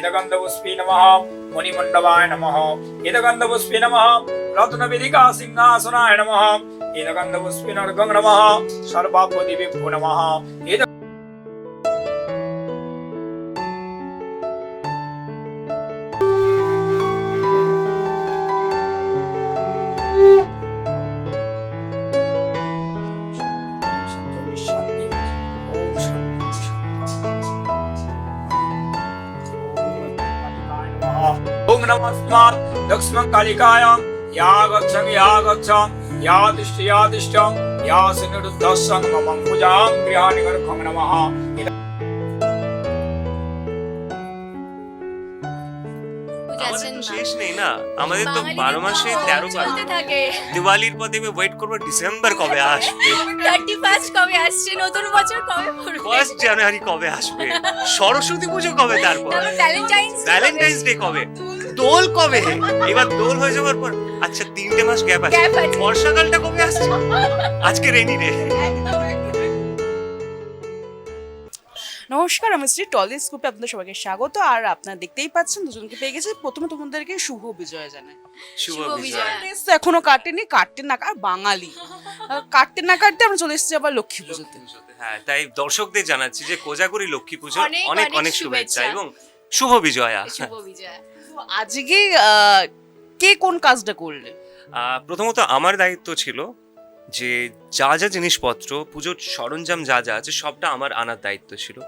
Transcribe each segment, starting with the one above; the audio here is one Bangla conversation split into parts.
ఇదగంధపుష్పీ నమ మునిమండవాయ నమ ఇదగంధపుష్పీ నమ రత్నవేదికా సింహాసనాయ నమ ఇదగంధపుష్పీ నర్గం నమ సర్వాపదివిభ్యో నమ ఇద তস্মাৎ লক্ষ্মণ कालिकायां ইয়া গচ্ছং ইয়া গচ্ছং ইয়া দৃষ্টি ইয়া দৃষ্টং ইয়া সিনিরুদ্ধস্যং শেষ নেই না। আমাদের তো বারো মাসে তেরো দিওয়ালির পর দেখবে ওয়েট করব ডিসেম্বর কবে আসবে। কবে আসছে? নতুন বছর কবে ফার্স্ট জানুয়ারি কবে আসবে? সরস্বতী পুজো কবে তারপর? ভ্যালেন্টাইন্স ভ্যালেন্টাইন্স ডে কবে? দোল কবে? এবার দোল হয়ে যাওয়ার পর আচ্ছা তিনটে মাস গ্যাপ আছে। Gap আছে। বর্ষাকালটা কবে আসছে? আজকে রেনি ডে নমস্কার আমি শ্রী টলিস গ্রুপে আপনাদের সবাইকে স্বাগত। আর আপনারা দেখতেই পাচ্ছেন দুজনকে পেয়ে গেছে প্রথমে তোমাদেরকে শুভ বিজয় জানাই। শুভ শুভ বিজয়। তো এখনও কাটেনি কাটতে না আর বাঙালি। আহ, কাটতে না কাটতে আমরা চলে এসেছি আবার লক্ষ্মী পুজোতে। হ্যাঁ তাই দর্শকদের জানাচ্ছি যে কোজাগরি লক্ষ্মী পুজোর অনেক, অনেক অনেক শুভেচ্ছা। এবং শুভ বিজয়া। শুভ বিজয়। আজকে কে কোন কাজটা করলে? প্রথমত আমার দায়িত্ব ছিল যে যা যা জিনিসপত্র পুজোর সরঞ্জাম যা যা আছে সবটা আমার আনার দায়িত্ব ছিল।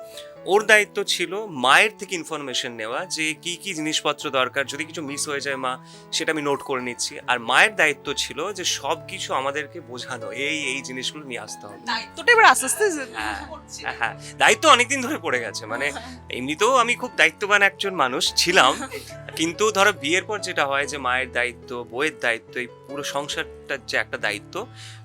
ওর দায়িত্ব ছিল মায়ের থেকে ইনফরমেশন নেওয়া যে কি কি জিনিসপত্র দরকার যদি কিছু মিস হয়ে যায় মা সেটা আমি নোট করে নিচ্ছি। আর মায়ের দায়িত্ব ছিল যে সব কিছু আমাদেরকে বোঝানো এই এই জিনিসগুলো নিয়ে আসতে হবে। দায়িত্বটা এবার আস্তে আস্তে হ্যাঁ, হ্যাঁ দায়িত্ব অনেকদিন ধরে পড়ে গেছে মানে এমনিতেও আমি খুব দায়িত্ববান একজন মানুষ ছিলাম। কিন্তু ধরো বিয়ের পর যেটা হয় যে মায়ের দায়িত্ব বইয়ের দায়িত্ব এই পুরো সংসারটার যে একটা দায়িত্ব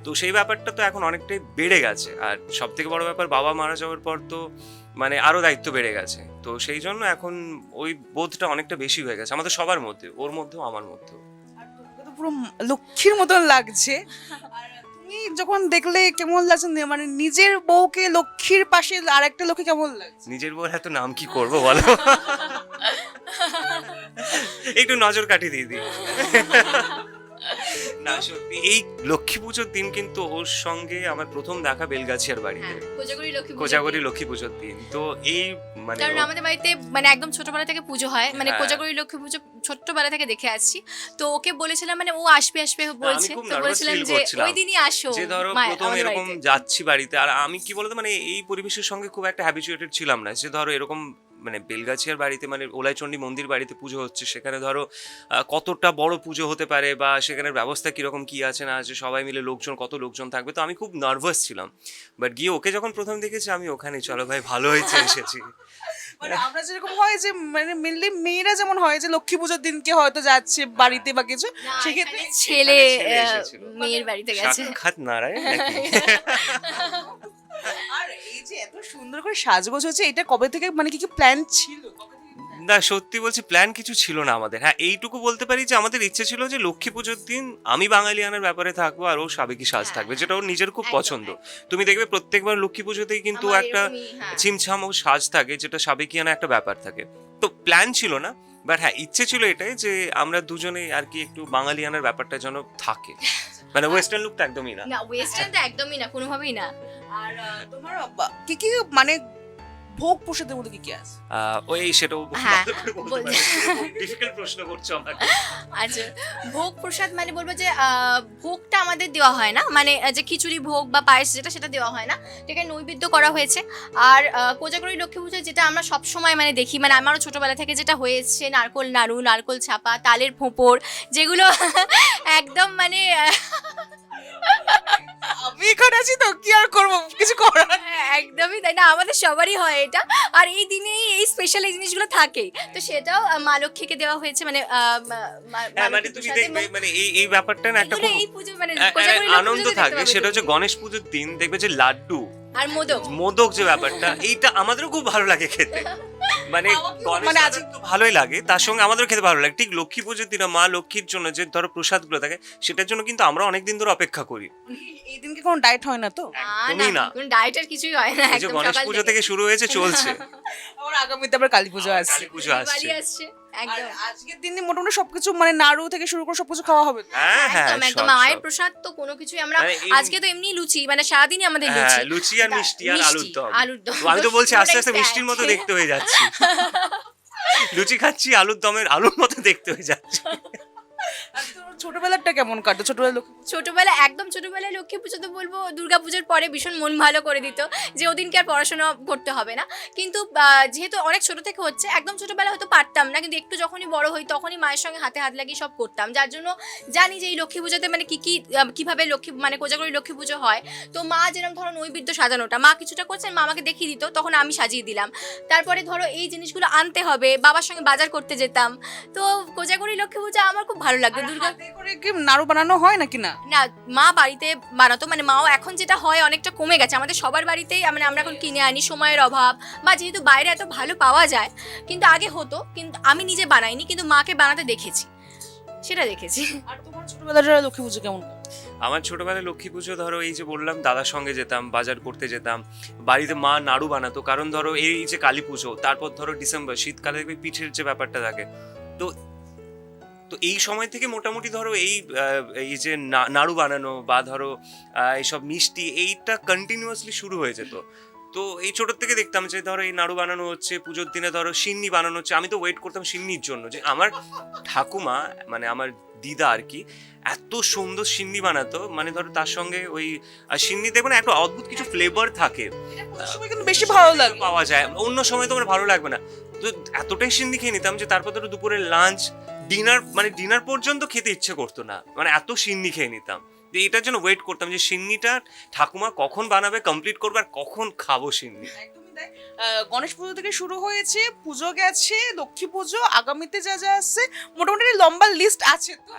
তো সেই ব্যাপারটা তো এখন অনেকটাই বেড়ে গেছে। আর সব থেকে বড় ব্যাপার বাবা মারা যাওয়ার পর তো মানে আরও দায়িত্ব বেড়ে গেছে। তো সেই জন্য এখন ওই বোধটা অনেকটা বেশি হয়ে গেছে আমাদের সবার মধ্যে ওর মধ্যেও আমার মধ্যেও। আর তোমাকে তো পুরো লক্ষ্মীর মতন লাগছে। আর তুমি যখন দেখলে কেমন লাগছে নে- মানে নিজের বউকে লক্ষ্মীর পাশে আর একটা লক্ষ্মী কেমন লাগছে? নিজের বউর এত নাম কি করব বলো? একটু নজর কাটিয়ে দিয়ে দিই না সত্যি এই লক্ষ্মী পুজোর দিন কিন্তু ওর সঙ্গে আমার প্রথম দেখা বেলগাছিয়ার বাড়িতে। হ্যাঁ কোজাগরি লক্ষ্মী কোজাগরি লক্ষ্মী পুজোর দিন। তো এই মানে কারণ আমাদের বাড়িতে মানে একদম ছোটবেলা থেকে পুজো হয় মানে হ্যাঁ। কোজাগরি লক্ষ্মী পুজো ছোট্টবেলা থেকে দেখে আসছি। তো ওকে বলেছিলাম মানে ও আসবে আসবে বলছে। তো বলেছিলাম যে ওই দিনই আসো যে ধরো প্রথম এরকম যাচ্ছি বাড়িতে। আর আমি কি বলতো মানে এই পরিবেশের সঙ্গে খুব একটা হ্যাবিচুয়েটেড ছিলাম না। যে ধরো এরকম মানে বেলগাছিয়ার বাড়িতে মানে ওলাইচন্ডী মন্দির বাড়িতে পুজো হচ্ছে সেখানে ধরো কতটা বড় পুজো হতে পারে বা সেখানের ব্যবস্থা কীরকম কী আছে না আছে সবাই মিলে লোকজন কত লোকজন থাকবে তো আমি খুব নার্ভাস ছিলাম। বাট গিয়ে ওকে যখন প্রথম দেখেছি আমি ওখানে চলো ভাই ভালো হয়েছে এসেছি। মানে আমরা যেরকম হয় যে মানে মেনলি মেয়েরা যেমন হয় যে লক্ষ্মী পুজোর দিনকে হয়তো যাচ্ছে বাড়িতে বা কিছু সেক্ষেত্রে ছেলে মেয়ের বাড়িতে গেছে। সাক্ষাৎ নারায়ণ নাকি? সুন্দর করে সাজগোজ হচ্ছে এটা কবে থেকে মানে কি কি প্ল্যান ছিল? না সত্যি বলছি প্ল্যান কিছু ছিল না আমাদের। হ্যাঁ এইটুকু বলতে পারি যে আমাদের ইচ্ছে ছিল যে লক্ষ্মী পুজোর দিন আমি বাঙালিয়ানার ব্যাপারে থাকব আর ও সাবেকি সাজ হ্যাঁ, থাকবে যেটা ওর নিজের খুব পছন্দ। তুমি দেখবে প্রত্যেকবার লক্ষ্মী পুজোতেই কিন্তু একটা হ্যাঁ। ছিমছাম ও সাজ থাকে যেটা সাবেকিয়ানা একটা ব্যাপার থাকে। তো প্ল্যান ছিল না বাট হ্যাঁ ইচ্ছে ছিল এটাই যে আমরা দুজনেই আর কি একটু বাঙালিয়ানার ব্যাপারটা যেন থাকে। মানে ওয়েস্টার্ন লুকটা একদমই না। না ওয়েস্টার্ন তো একদমই না কোনোভাবেই না। আর আহ, তোমার কি কি মানে ভোগ প্রসাদের মধ্যে কি কি আছে? আহ, ওই সেটাও হ্যাঁ, বল- ডিফিকাল্ট প্রশ্ন করছ আমাকে। আচ্ছা ভোগ প্রসাদ মানে বলব যে আহ, ভোগটা আমাদের দেওয়া হয় না? মানে আহ, যে খিচুড়ি ভোগ বা পায়েস যেটা সেটা দেওয়া হয় না। এটাকে নৈবেদ্য করা হয়েছে। আর আহ, কোজাগরি লক্ষ্মী পুজোয় যেটা আমরা সব সময় মানে দেখি মানে আমারও ছোটবেলা থেকে যেটা হয়েছে নারকোল নাড়ু নারকোল ছাপা তালের ফোঁপর যেগুলো একদম মানে আহ, আমি এখানে আছি তো কি আর করব কিছু করার নেই। একদমই তাই না? আমাদের সবারই হয় এটা। আর এই দিনে এই স্পেশাল এই জিনিসগুলো থাকে তো সেটাও মা লক্ষ্মীকে দেওয়া হয়েছে মানে হ্যাঁ মানে তুমি দেখবে মানে এই এই ব্যাপারটা না একটা এই পুজো মানে আনন্দ থাকে সেটা হচ্ছে গণেশ পুজোর দিন দেখবে যে লাড্ডু। আর মোদক। মোদক যে ব্যাপারটা এইটা আমাদেরও খুব ভালো লাগে খেতে। মানে মানে আজ- তো ভালোই লাগে তার সঙ্গে আমাদের খেতে ভালো লাগে। ঠিক লক্ষ্মী পুজোর দিনে মা লক্ষ্মীর জন্য যে ধরো প্রসাদগুলো থাকে সেটার জন্য কিন্তু আমরা অনেক দিন ধরে অপেক্ষা করি। এই দিনকে কোনো ডায়েট হয় না তো? একদমই না। কোনো ডায়েটের কিছুই হয় না একদম গণেশ সকাল পুজো থেকে। শুরু হয়েছে চলছে। আবার আগামীতে আবার কালী পুজো আসছে। কালী পুজো আসছে। একদম। আজকের দিনে মোটামুটি সবকিছু মানে নাড়ু থেকে শুরু করে সবকিছু খাওয়া হবে। হ্যাঁ হ্যাঁ একদম একদম। মায়ের প্রসাদ তো কোনো কিছুই আমরা মানে আজকে তো এমনি লুচি মানে সারাদিনই আমাদের হ্যাঁ লুচি। লুচি আর মিষ্টি আর আলুর দম। আলুর দম। তো আমি তো বলছি আস্তে আস্তে মিষ্টির মতো দেখতে হয়ে যাচ্ছে। লুচি খাচ্ছি আলুর দমের আলুর মতো দেখতে হয়ে যাচ্ছে। ছোটবেলাটা কেমন কাটতো ছোটবেলা ছোটবেলা একদম ছোটবেলায় লক্ষ্মী পুজো তো বলব দুর্গা পুজোর পরে ভীষণ মন ভালো করে দিত যে ওদিনকে আর পড়াশোনা করতে হবে না। কিন্তু যেহেতু অনেক ছোট থেকে হচ্ছে একদম ছোটবেলা হয়তো পারতাম না কিন্তু একটু যখনই বড় হই তখনই মায়ের সঙ্গে হাতে হাত লাগিয়ে সব করতাম। যার জন্য জানি যে এই লক্ষ্মী পুজোতে মানে কি কি কীভাবে লক্ষ্মী মানে কোজাগরি লক্ষ্মী পুজো হয়। তো মা যেরকম ধরো নৈবেদ্য সাজানোটা মা কিছুটা করছেন মা আমাকে দেখিয়ে দিত তখন আমি সাজিয়ে দিলাম। তারপরে ধরো এই জিনিসগুলো আনতে হবে বাবার সঙ্গে বাজার করতে যেতাম। তো কোজাগরি লক্ষ্মী পুজো আমার খুব ভালো লাগতো। দুর্গা হাতে করে কি নাড়ু বানানো হয় নাকি না? না মা বাড়িতে বানাতো মানে মাও এখন যেটা হয় অনেকটা কমে গেছে। আমাদের সবার বাড়িতেই মানে আমরা এখন কিনে আনি সময়ের অভাব বা যেহেতু বাইরে এত ভালো পাওয়া যায় কিন্তু আগে হতো কিন্তু আমি নিজে বানাইনি কিন্তু মাকে বানাতে দেখেছি। সেটা দেখেছি। আর তোমার ছোটবেলাটা লক্ষ্মী পুজো কেমন? আমার ছোটবেলায় লক্ষ্মী পুজো ধরো এই যে বললাম দাদার সঙ্গে যেতাম বাজার করতে যেতাম বাড়িতে মা নাড়ু বানাতো কারণ ধরো এই যে কালী পুজো তারপর ধরো ডিসেম্বর শীতকালে পিঠের যে ব্যাপারটা থাকে তো তো এই সময় থেকে মোটামুটি ধরো এই এই যে নাড়ু বানানো বা ধরো এইসব মিষ্টি, এইটা কন্টিনিউয়াসলি শুরু হয়ে যেত। তো এই ছোটোর থেকে দেখতাম যে ধরো এই নাড়ু বানানো হচ্ছে পুজোর দিনে ধরো সিন্নি বানানো হচ্ছে আমি তো ওয়েট করতাম সিন্নির জন্য যে আমার ঠাকুমা মানে আমার দিদা আর কি এত সুন্দর সিন্নি বানাতো মানে ধরো তার সঙ্গে ওই সিন্নি দেখবে না একটা অদ্ভুত কিছু ফ্লেভার থাকে। কিন্তু বেশি ভালো লাগে পাওয়া যায়। অন্য সময় তো আমার ভালো লাগবে না। তো এতটাই সিন্নি খেয়ে নিতাম যে তারপর ধরো দুপুরে লাঞ্চ ডিনার মানে ডিনার পর্যন্ত খেতে ইচ্ছে করতো না। মানে এত সিন্নি খেয়ে নিতাম। যে এটার জন্য ওয়েট করতাম যে সিন্নিটা ঠাকুমা কখন বানাবে কমপ্লিট করবে আর কখন খাব সিন্নি। গণেশ পুজো থেকে শুরু হয়েছে পুজো গেছে লক্ষ্মী পুজো আগামীতে যা যা আসছে মোটামুটি লম্বা লিস্ট আছে তো?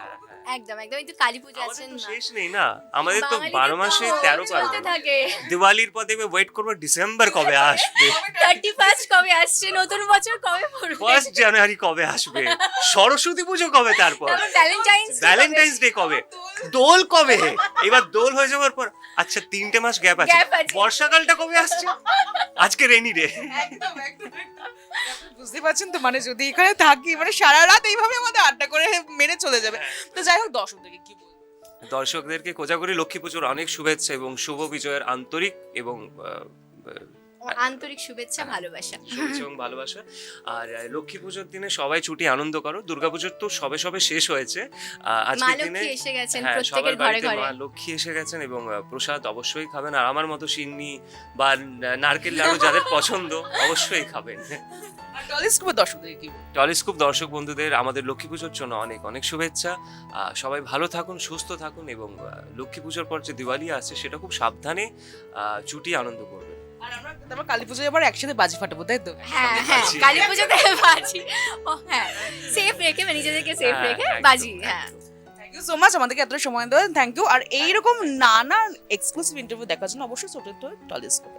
একদম একদম এই তো কালী পুজো তো শেষ নেই না আমাদের তো বারো মাসে তেরো পার্বণ থাকে। দিওয়ালির পর দেখবে ওয়েট করব ডিসেম্বর কবে আসবে। থার্টি ফার্স্ট কবে আসছে নতুন বছর কবে পড়বে? ফার্স্ট জানুয়ারি কবে আসবে? সরস্বতী পুজো কবে তারপর? তারপর ভ্যালেন্টাইন্স ভ্যালেন্টাইন্স ডে কবে? দোল কবে? এবার দোল হয়ে যাওয়ার পর আচ্ছা তিনটে মাস গ্যাপ আছে। Gap আছে। বর্ষাকালটা কবে আসছে? আজকে রেনি ডে। একদম। বুঝতে পারছেন তো মানে যদি এখানে থাকি মানে সারা রাত এইভাবে আমাদের আড্ডা করে মেরে চলে যাবে। তো যাই হোক দর্শকদেরকে কি বলব? দর্শকদেরকে কোজাগরি লক্ষ্মী পুজোর অনেক শুভেচ্ছা এবং শুভ বিজয়ের আন্তরিক এবং আহ, আন্তরিক শুভেচ্ছা ভালোবাসা। শুভেচ্ছা এবং ভালোবাসা। আর লক্ষ্মী পুজোর দিনে সবাই ছুটি আনন্দ করো। দুর্গাপুজোর তো সবে সবে শেষ হয়েছে। আজকের দিনে এসে গেছেন হ্যাঁ প্রত্যেকের ঘরে ঘরে। মা লক্ষ্মী এসে গেছেন এবং প্রসাদ অবশ্যই খাবেন। আর আমার মতো সিন্নি বা নারকেল লাড়ু যাদের পছন্দ অবশ্যই খাবেন। কি টলিস্কোপ দর্শক বন্ধুদের আমাদের লক্ষ্মী পুজোর জন্য অনেক অনেক শুভেচ্ছা। আহ, সবাই ভালো থাকুন সুস্থ থাকুন এবং আহ, লক্ষ্মী পুজোর পর যে দিওয়ালি আছে সেটা খুব সাবধানে আহ, ছুটি আনন্দ করবেন। আর আমরা তারপর কালী পুজোয় আবার একসাথে বাজি ফাটাবো তাই তো? হ্যাঁ হ্যাঁ কালী পুজোতে বাজি। ও হ্যাঁ সেফ রেখে মানে নিজেদেরকে সেফ হ্যাঁ, রেখে বাজি হ্যাঁ। থ্যাংক ইউ সো মাচ আমাদেরকে এতটা সময় থ্যাংক ইউ আর এইরকম নানা এক্সক্লুসিভ ইন্টারভিউ দেখার জন্য অবশ্যই ছোট টলিস্কোপে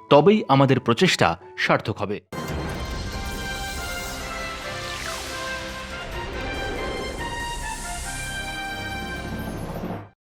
তবেই আমাদের প্রচেষ্টা সার্থক হবে।